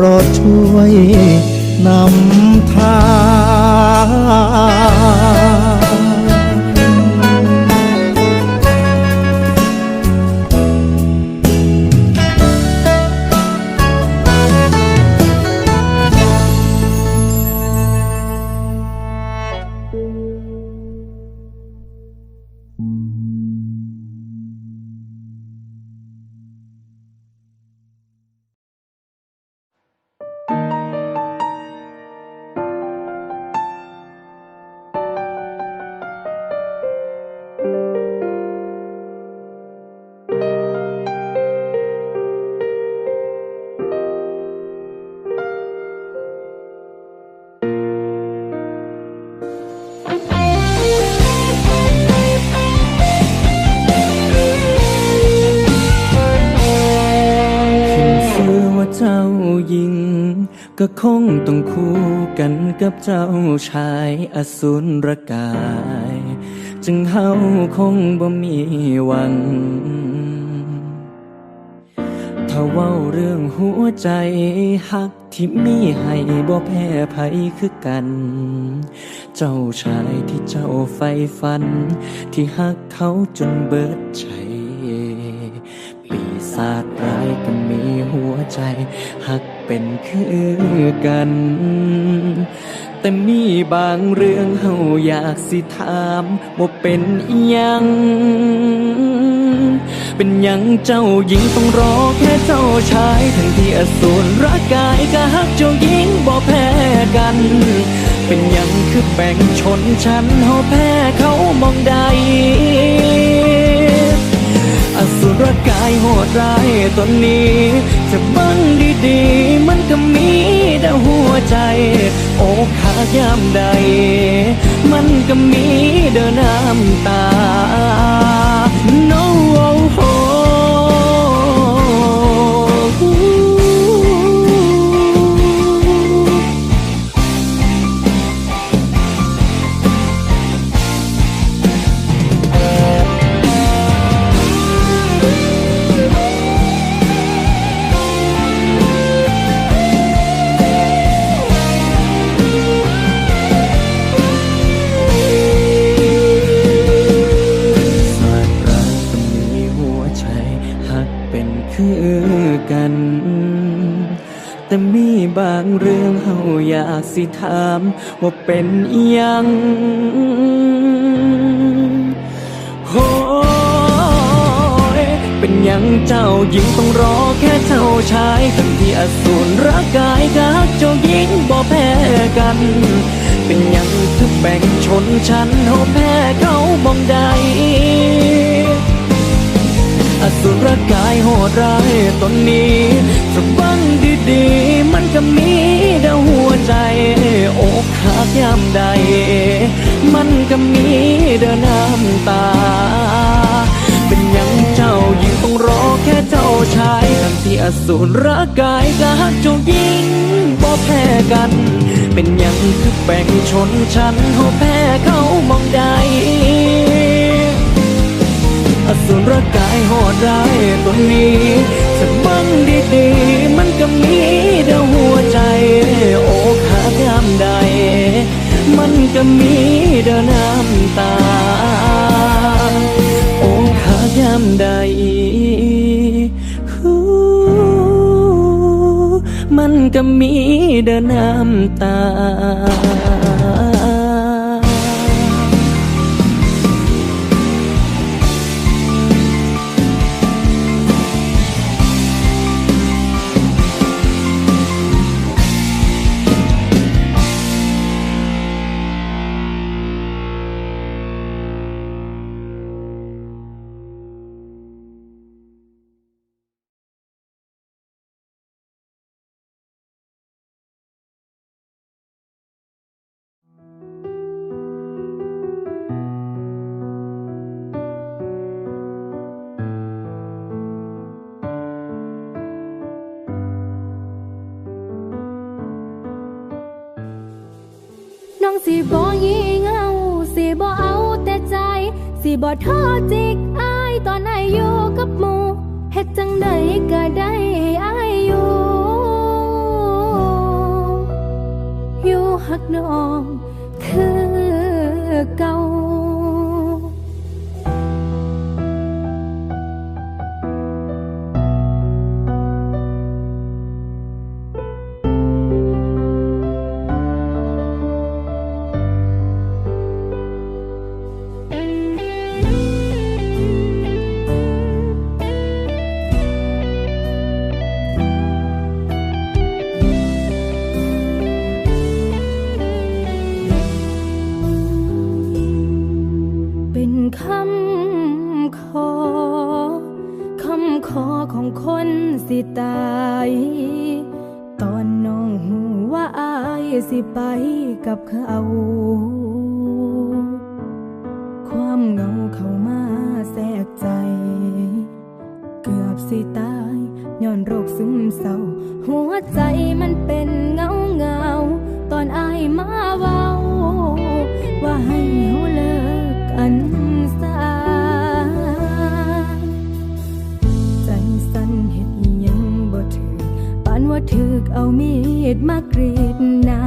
ปรดช่วยนำทาง ก็คงต้องคู่กันกับเจ้าชายอสูรกาย จึงเฮาคงบ่มีหวัง ถ้าเว้าเรื่องหัวใจหักที่มีให้บ่แพ้ภัยคือกัน เจ้าชายที่เจ้าใฝ่ฝัน ที่หักเขาจนเบิดใจ ปีศาจ หัวใจหักเป็นคือกัน แต่มีบางเรื่องเฮาอยากสิถามว่าเป็นอิหยัง เป็นหยังเจ้าหญิงต้องรอแค่เจ้าชาย ทั้งที่อสูรร่างกายก็หักเจ้าหญิงบ่แพ้กัน เป็นหยังคือแบ่งชนชั้นเฮาแพ้เขามองใด อสุรกายโหดร้ายตนนี้ จะบังดีๆ มันก็มีแต่หัวใจ โอ้ขายามใด มันก็มีเดินน้ำตา no oh, oh. สิถามว่าเป็นอิหยังโอ้ยเป็นหยังเจ้าหญิงต้องรอแค่เจ้าชายทั้งที่อสูรร่างกายกักเจ้าหญิงบ่แพ้กัน เป็นหยังคือแบ่งชนชั้นเฮาแพ้เขามองใดอสุรรักกายโหดร้ายตนนี้จะบัง ดีมันก็มีดาวหัวใจอกหักยามใด มันก็มีเดิน้ำตา เป็นยังเจ้าหญิงต้องรอแค่เจ้าชายทั้งที่อสูรร่างกายก็หักเจ้าหญิงบ่แพ้กัน เป็นยังคือแบ่งชนชั้นเขาแพ้เขามองใด อสุรกายโหดร้ายตัวนี้จะบังดีๆ มันก็มีเดาหัวใจโอ้ขายามใด มันก็มีเดาน้ำตา โอ้ขายามใดมันก็มีเดาน้ำตา สิบ่ท้อจิกอายตอนอายอยู่กับหมู่เฮ็ดจังใดก็ได้ให้อายอยู่ อยู่หักน้อง เว้าว่าให้เฮาเลิกกันซะใจสั่นเฮ็ดยังบ่ถึกปานว่าถึกเอามีดมากรีดหนา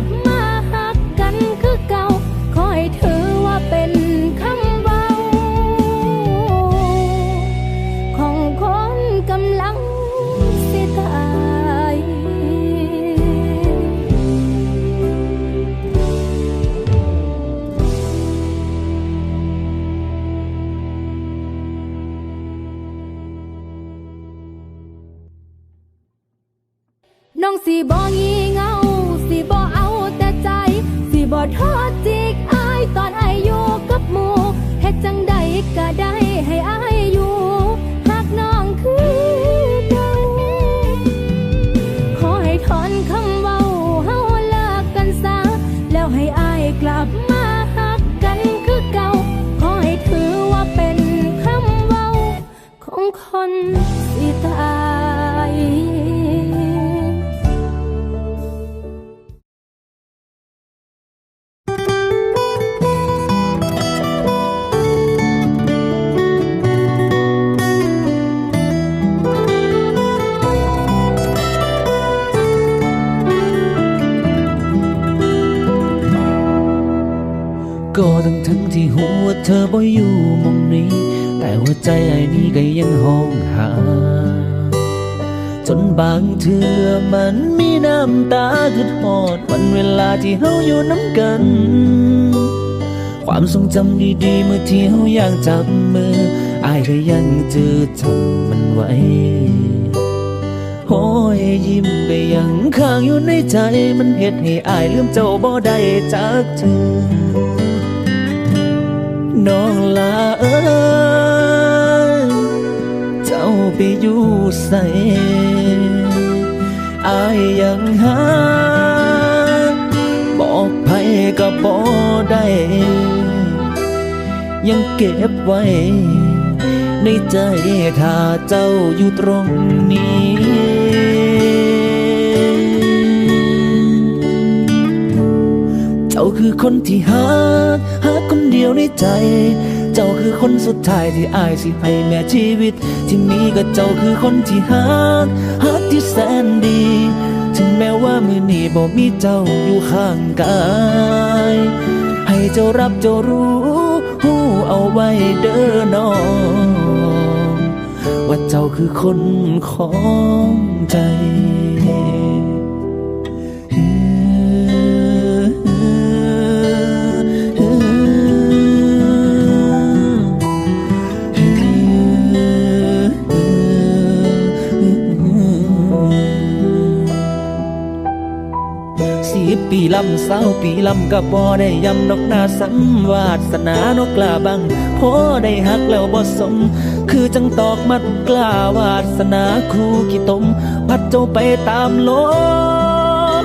up. บางเธอมันมีน้ำตาคือทอดวันเวลาที่เฮาอยู่น้ำกัน ความทรงจำดีๆเมื่อที่เฮาย่างจับมืออายเธอยังจืดจำมันไว้โอ้ยยิ้มก็ยังค้างอยู่ในใจ มันเฮ็ดให้อายลืมเจ้าบ่ได้จากเธอน้องลาเอ้ย จ้าไปอยู่ใส่อายยังหาบอกไปก็บอได้ ยังเก็บไว้ ในใจถ้าเจ้าอยู่ตรงนี้จ้าคือคนที่หาหาคนเดียวในใจ เจ้าคือคนสุดท้ายที่อายสิให้แม่ชีวิต ที่มีก็เจ้าคือคนที่หาหาที่แสนดี ถึงแม้ว่ามือนี้บ่มีเจ้าอยู่ข้างกาย ให้เจ้ารับเจ้ารู้หูเอาไว้เด้อน้องว่าเจ้าคือคนของใจ ปีลำเศร้าปีลำกับบ่ได้ยำนกนาสังวาสนานกกลาบังพอได้หักแล้วบ่สม คือจังตอกมัดกล้าวาสนาคู่กี่ตม พัดเจ้าไปตามลม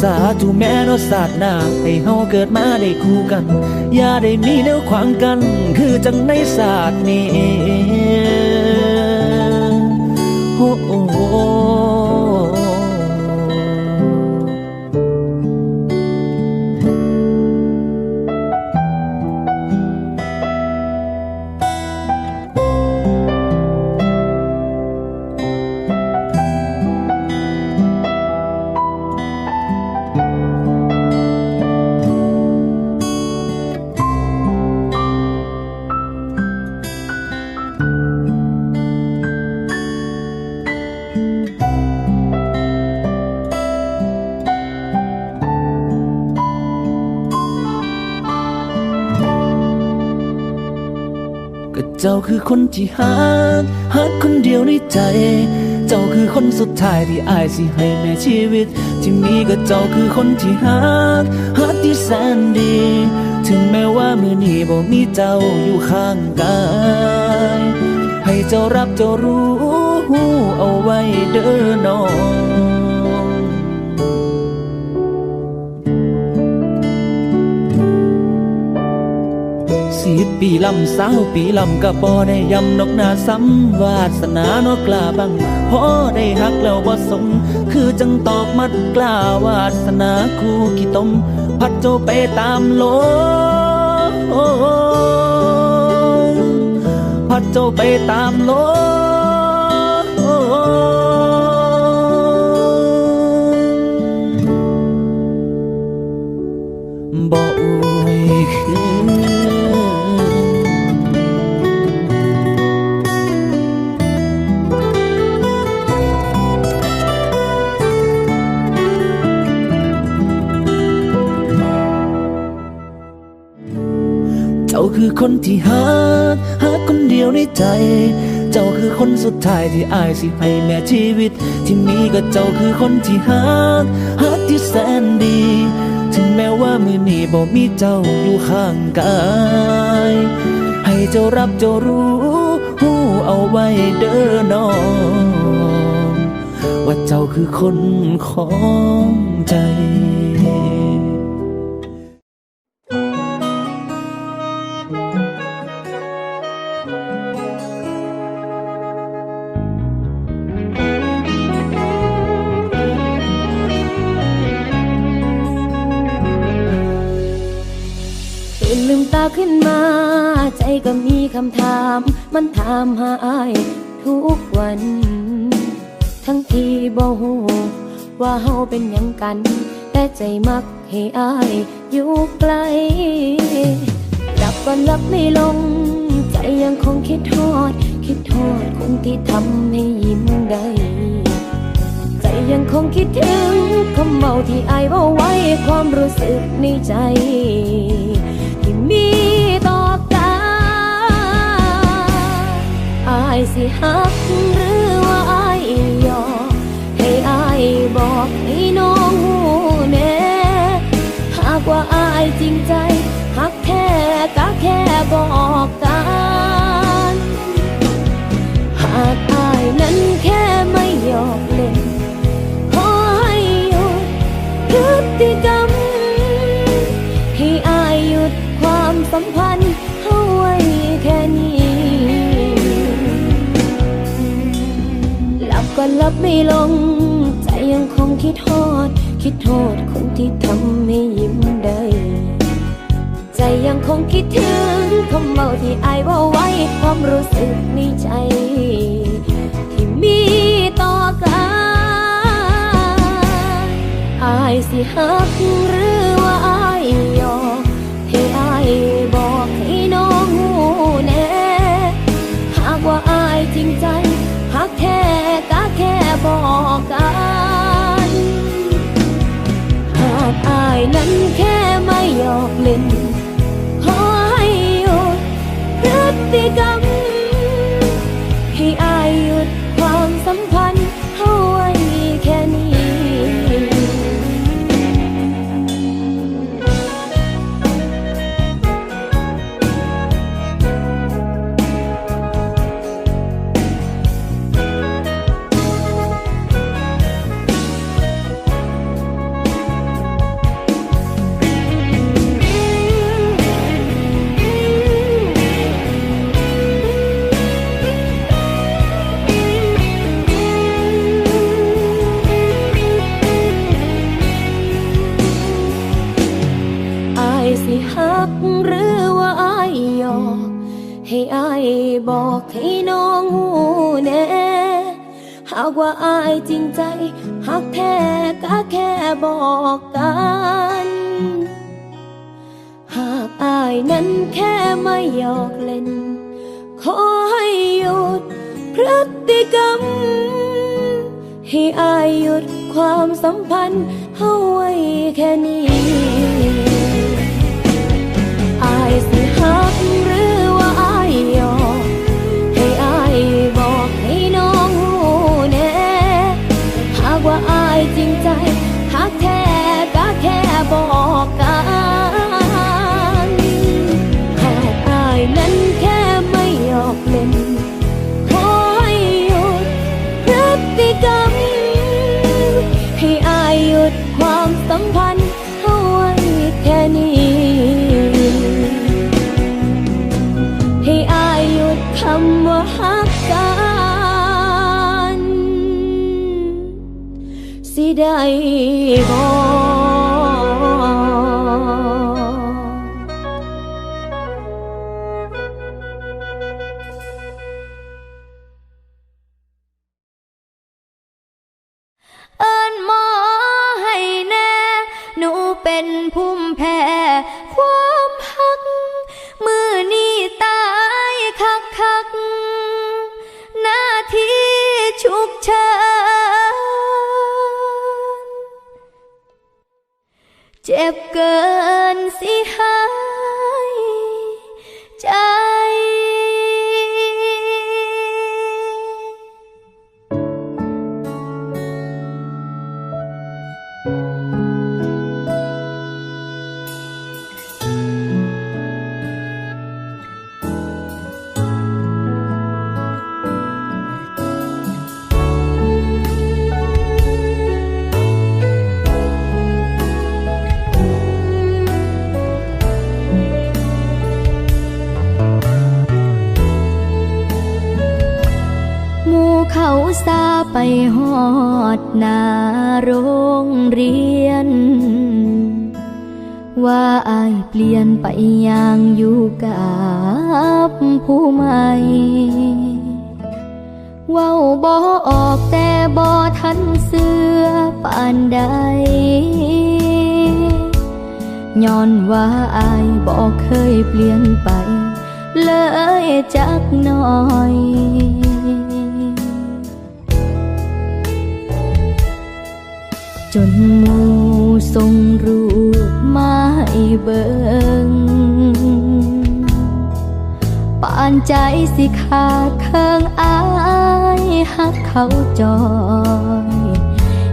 สาธุแม่นอศาสตร์นาให้เฮาเกิดมาได้คู่กัน อย่าได้มีแนวขวางกัน คือจังในศาสตร์นี้ จ้าคือคนที่หาหาคนเดียวในใจ เจ้าคือคนสุดท้ายที่อายสิให้แม่ชีวิต ที่มีก็เจ้าคือคนที่หาหาที่แสนดี ถึงแม้ว่ามือนี้บ่มีเจ้าอยู่ข้างกายให้เจ้ารับเจ้ารู้เอาไว้เด้อน้อง ปีลำสาวปีลำกะบอได้ยำนกนาซ้ำวาสนานกกล้าบังพอได้หักแล้วบ่สม คือจังตอกมัดกล้าวาสนาคู่กี่ตม พัดเจ้าไปตามลมพัดเจ้าไปตามล คือคนที่หาหาคนเดียวในใจ เจ้าคือคนสุดท้ายที่อายสิให้แม่ชีวิต ที่มีก็เจ้าคือคนที่หาหาที่แสนดี ถึงแม้ว่ามือนี้บ่มีเจ้าอยู่ข้างกาย ให้เจ้ารับเจ้ารู้หูเอาไว้เด้อน้องว่าเจ้าคือคนของใจ คำถาม มันถามหาอายทุกวัน ทั้งที่บ่ฮู้ว่าเฮาเป็นหยังกัน แต่ใจมักให้อายอยู่ไกลหลับก็หลับไม่ลง ใจยังคงคิดทอด คิดทอดคนที่ทำให้ยิ้มได้ ใจยังคงคิดถึงคำเมาที่อายเว่าไว้ความรู้สึกในใจ อายสิฮักหรือว่าอายยอมให้อายบอกให้น้องหูแน่หากว่าอายจริงใจฮักแค่ก็แค่บอกกันหากอายนั้นแค่ไม่หยอกเล่นขอให้หยุดพฤติกรรมให้อายหยุดความสัมพันธ์เอาไว้แค่นี้ ลับก็หลับไม่ลง ใจยังคงคิดทอด คิคิดโทษคนที่ทำให้ยิ้มได้ ใจยังคงคิดถึงคำเมาที่อายว่าไว้ ความรู้สึกในใจ ที่มีต่อกันอายสิฮักหรือว่า นั้นแค่ไม่หยอกเล่นขอให้หยุดพฤติกรรม จริงใจหักแท้ก็แค่บอกกันหากอายนั้นแค่ไม่หยอกเล่น ขอให้หยุดพฤติกรรม ให้อายหยุดความสัมพันธ์เอาไว้แค่นี้ อายสิฮักหรือ ว่าฮักกันสิได้บ่ ลี่ยนไปอย่างอยู่กับผู้ใหม่เว้าบ่ออกแต่บ่ทันเสือปานใดย้อนว่าอายบอกเคยเปลี่ยนไป เลยจักหน่อยจนหมูส่งรู้ เบิงปานใจสิขาดเคิงอายหักเขาจอย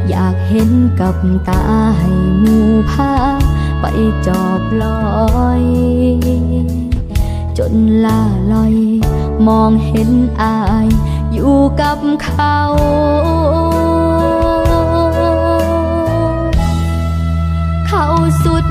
อยากเห็นกับตาให้หมูพาไปจอบลอย จนล่าลอย มองเห็นอาย อยู่กับเขาเขาสุด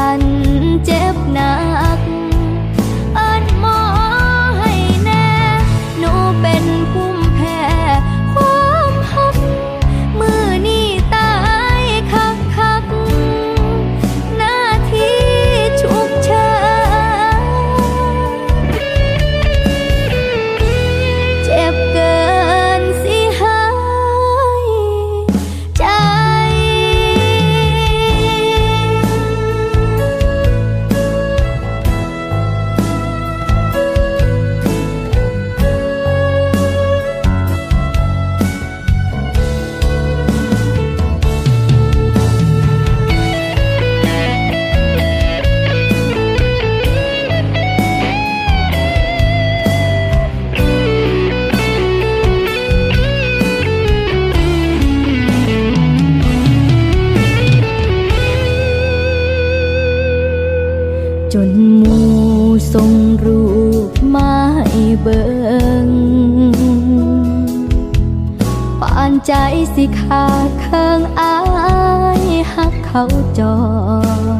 เข้าคันเจ็บหนา ส่งรูปมาให้เบิงปานใจสิขาดเคิงอายหักเขาจอ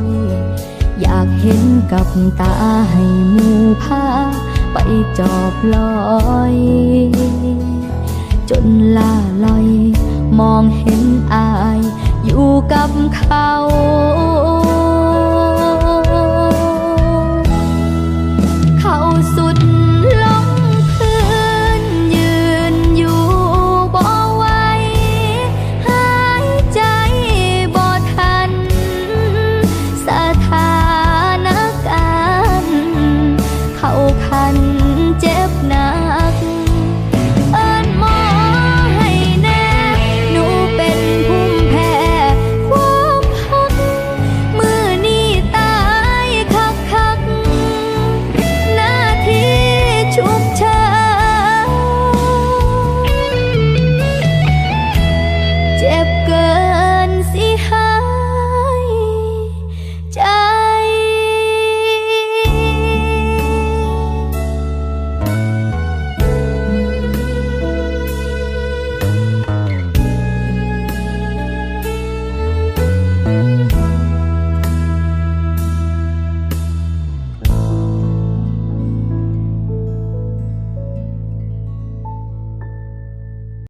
ย อยากเห็นกับตาให้หมูพาไปจอบลอย จนล่าลอย มองเห็นอายอยู่กับเขา